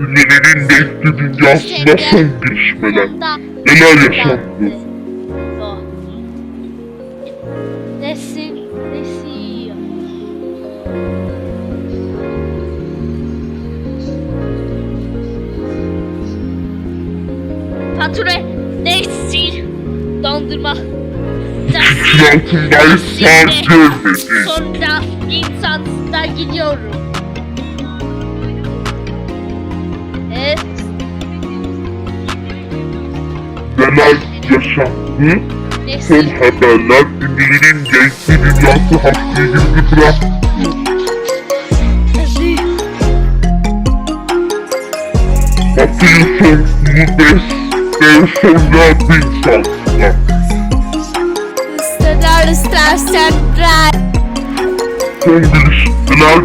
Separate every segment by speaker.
Speaker 1: ünlülerin renkli dünyasında son gelişmeler. Neler yaşandı?
Speaker 2: Nesin, nesi? Fatura, nesi? Dondurma.
Speaker 1: Fikrin altındayız sen görmedin.
Speaker 2: Sonra insansızlar gidiyorum.
Speaker 1: Neler yaşandı? Son haberler ünlülerin renkli dünyası hakkı girdi bıraktı. Atıyı sonsuz beş sonra bin sansına.
Speaker 2: Stedar istersen bırak.
Speaker 1: Son gelişmeler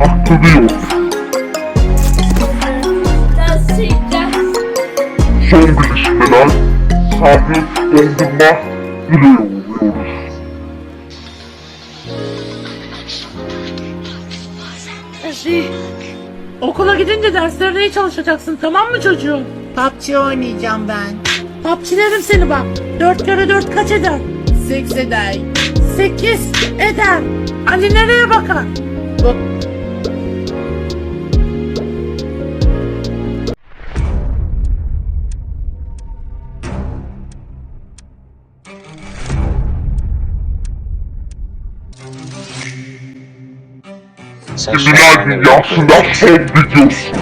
Speaker 1: aktarıyor. Son gelişmeler sahip dondurma ürüyoruz.
Speaker 3: Okula gidince derslerine iyi çalışacaksın tamam mı çocuğum?
Speaker 4: PUBG oynayacağım ben.
Speaker 3: Papçilerim seni bak. Dört kere dört kaç eder?
Speaker 4: Seks eder.
Speaker 3: Sekiz eder. Ali nereye bakar? Bak.
Speaker 1: Dünyasında son videosu.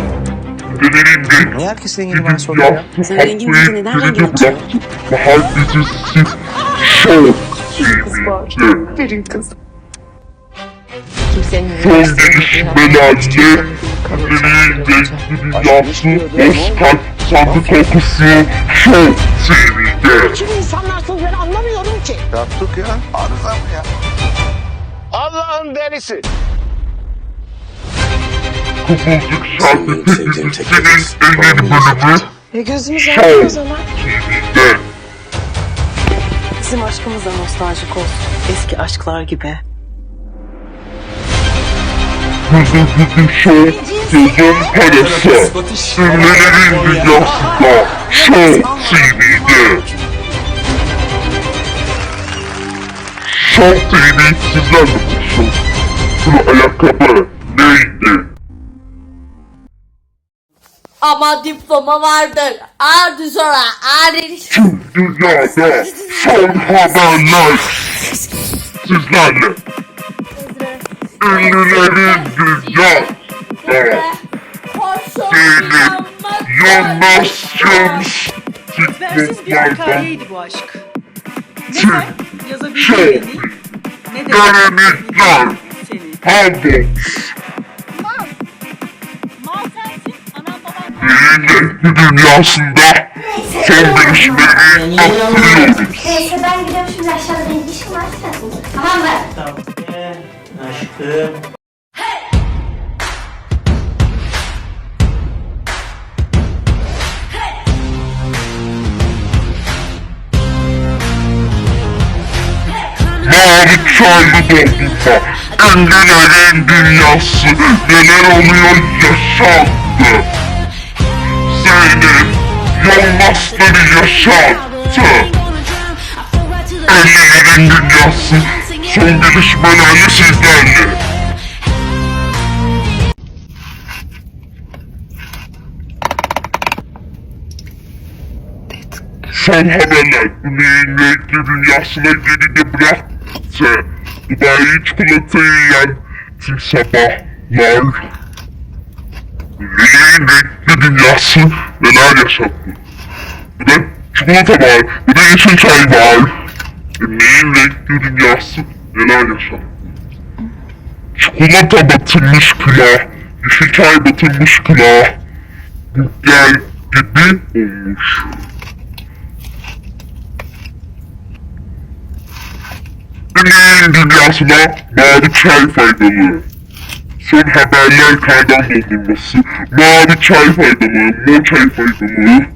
Speaker 1: Ünlülerin renkli
Speaker 5: Niye herkes rengini bana soruyor
Speaker 6: Sen rengin bizi neden
Speaker 1: geride bıraktı. Bahar dizisi Show TV'de.
Speaker 6: Verin kız. Kimsenin
Speaker 1: Son gelişmelerle ünlülerin renkli dünyası Oscar sandı kokusu Show TV'de.
Speaker 7: Kim insanlarsınız ben anlamıyorum ki.
Speaker 5: Yaptık ya. Arıza mı ya?
Speaker 7: Allah'ın delisi.
Speaker 1: Şerbeti dizisinin en yeni bölümü
Speaker 6: E gözümüz
Speaker 1: Show
Speaker 6: yandı o zaman.
Speaker 1: TV'de.
Speaker 6: Bizim aşkımız da nostaljik olsun. Eski aşklar gibi.
Speaker 1: Hızlı Show sezon parası. Ünlülerin dünyasında Show TV'de. Show TV sizlerle buluşun. Bu ayakkabı neydi?
Speaker 2: Ama diploma vardır. Ardı sonra ardı.
Speaker 1: Tüm dünyada son haberler sizlerle. Ünlülerin dünyasında Zeynep Yanaşmış
Speaker 8: Bensiz bir hikayeydi bu aşk. Ne sen yazabildiğini ne de
Speaker 1: Gelenekler
Speaker 8: seni.
Speaker 1: Hamburg Renkli dünyasında son gelişmeleri aktarıyoruz.
Speaker 9: Neyse ben gidiyorum şimdi aşağıda benim işim var. Tamam mı?
Speaker 10: Aşkım.
Speaker 1: Mavi çaylı dondurma Ünlülerin dünyası Neler oluyor yaşandı Zeynep Yolmazları yaşattı. Ünlülerin dünyası Son gelişmelerle sizlerle. Son haberler Ünlülerin renkli dünyasına geride bıraktı. Dubai çikolatayı yiyen tüm sabahlar Ünlülerin renkli dünyası neler yaşattı Bir de çikolata var, bir de yeşil çay var. Ünlülerin renkli dünyası neler yaşattı Çikolata batırmış külah, yeşil çay batırmış külah Burger gibi olmuş. Ünlülerin dünyasına mavi çay faydalı. Son haberler kaydan doldurması. Mavi çay faydalı, mor çay faydalı.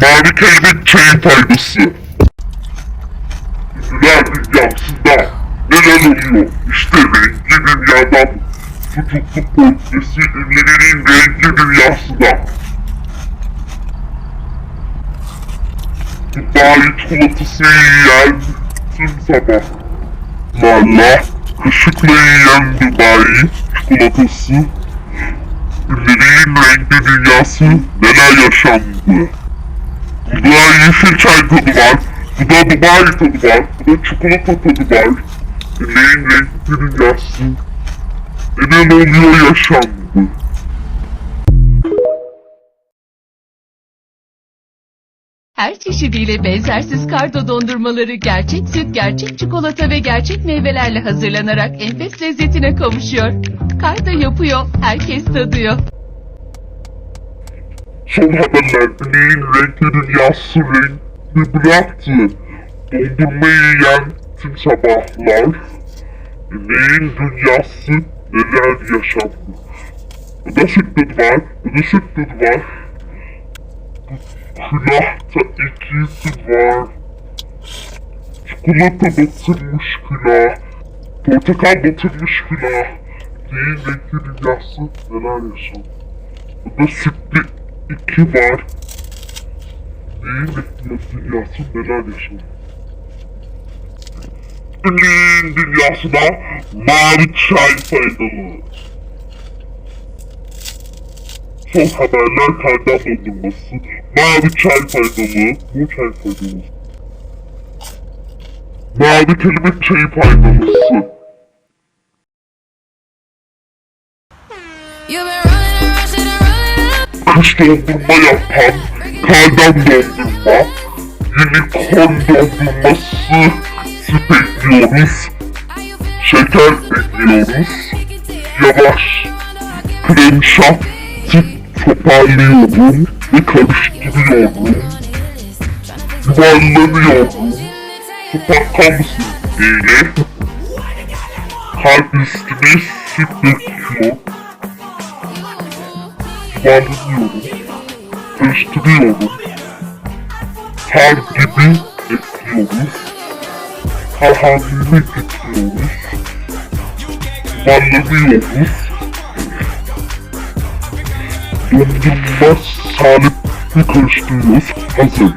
Speaker 1: Mavi kelebek çayın faydası. Ünlüler dünyasında neler oluyor. İşte renkli dünyadan tutuklu portresi ünlülerin renkli dünyasına. Dubai çikolatasını yiyen tüm sabahlarla kaşıkla yiyen Dubai çikolatası ünlülerin renkli dünyası neler yaşandı. Burada yeşil çay tadı var. Burada Dubai tadı var. Burada çikolata tadı var. Ünlülerin renkli dünyası neler oluyor yaşandı.
Speaker 10: Her çeşidiyle benzersiz kardo dondurmaları gerçek süt, gerçek çikolata ve gerçek meyvelerle hazırlanarak enfes lezzetine kavuşuyor. Kardo yapıyor, herkes tadıyor.
Speaker 1: Son haberler neyin renkli dünyası renkli bıraktı. Dondurmayı yiyen tüm sabahlar. Neyin dünyası neler yaşandı. Burada süt tadı var, burada süt tadı var. Külahta ikisi var. Çikolata batırmış külah. Portakal batırmış külah. Neyin renkli dünyası neler yaşandı. Burada sütlü iki var. Neyin renkli dünyası neler yaşandı. Ünlüğün dünyasına mavi çay faydalı. Son haberler kardan dondurması. Mavi çay faydalı. Bu çay faydalı. Mavi kelebek çayı faydalısı. Kış dondurma yapan kardan dondurma. Unicorn dondurması. Süt ekliyoruz. Şeker ekliyoruz. Yavaş. Krem şaf. Süt toparlıyorum ve karıştırıyorum. Yuvarlanıyorum. Kapatkan mısın diye. Kalp üstüne süt döküyor. Yuvarlanıyorum. Karıştırıyorum. Ter gibi ekliyoruz. Harhanine getiriyoruz. Yuvarlanıyoruz. Dondurma salipli karıştırıyoruz. Hazır.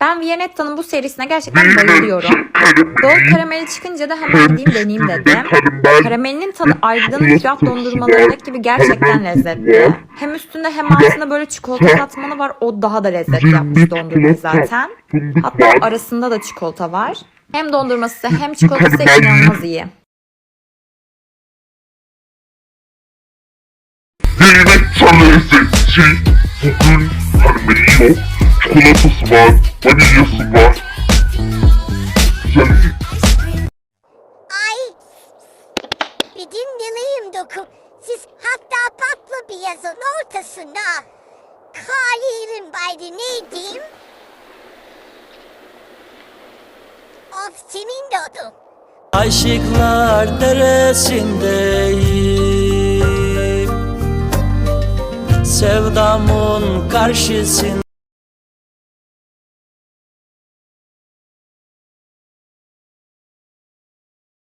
Speaker 9: Ben Vianetta'nın bu serisine gerçekten bayılıyorum. Gold karameli çıkınca da hemen gideyim deneyeyim dedim. Karamelinin tadı Aydın'ın fiyat dondurmalarındaki gibi gerçekten lezzetli. Hem üstünde hem altında böyle çikolata katmanı var. O daha da lezzetli yapmış dondurmayı zaten. Hatta arasında da çikolata var. Hem dondurması hem çikolatası inanılmaz iyi.
Speaker 1: Zeynep lezzeti. Bugün karameli yok. Çikolatası var. Vanilyası var. Güzel.
Speaker 3: Ay. Bir dinleneyim dokum. Siz hatta patlı bir yazın ortasında. Kalirin baydı ne diyeyim? Of senin dodum.
Speaker 11: Aşıklar deresindeyim Sevdamın karşısında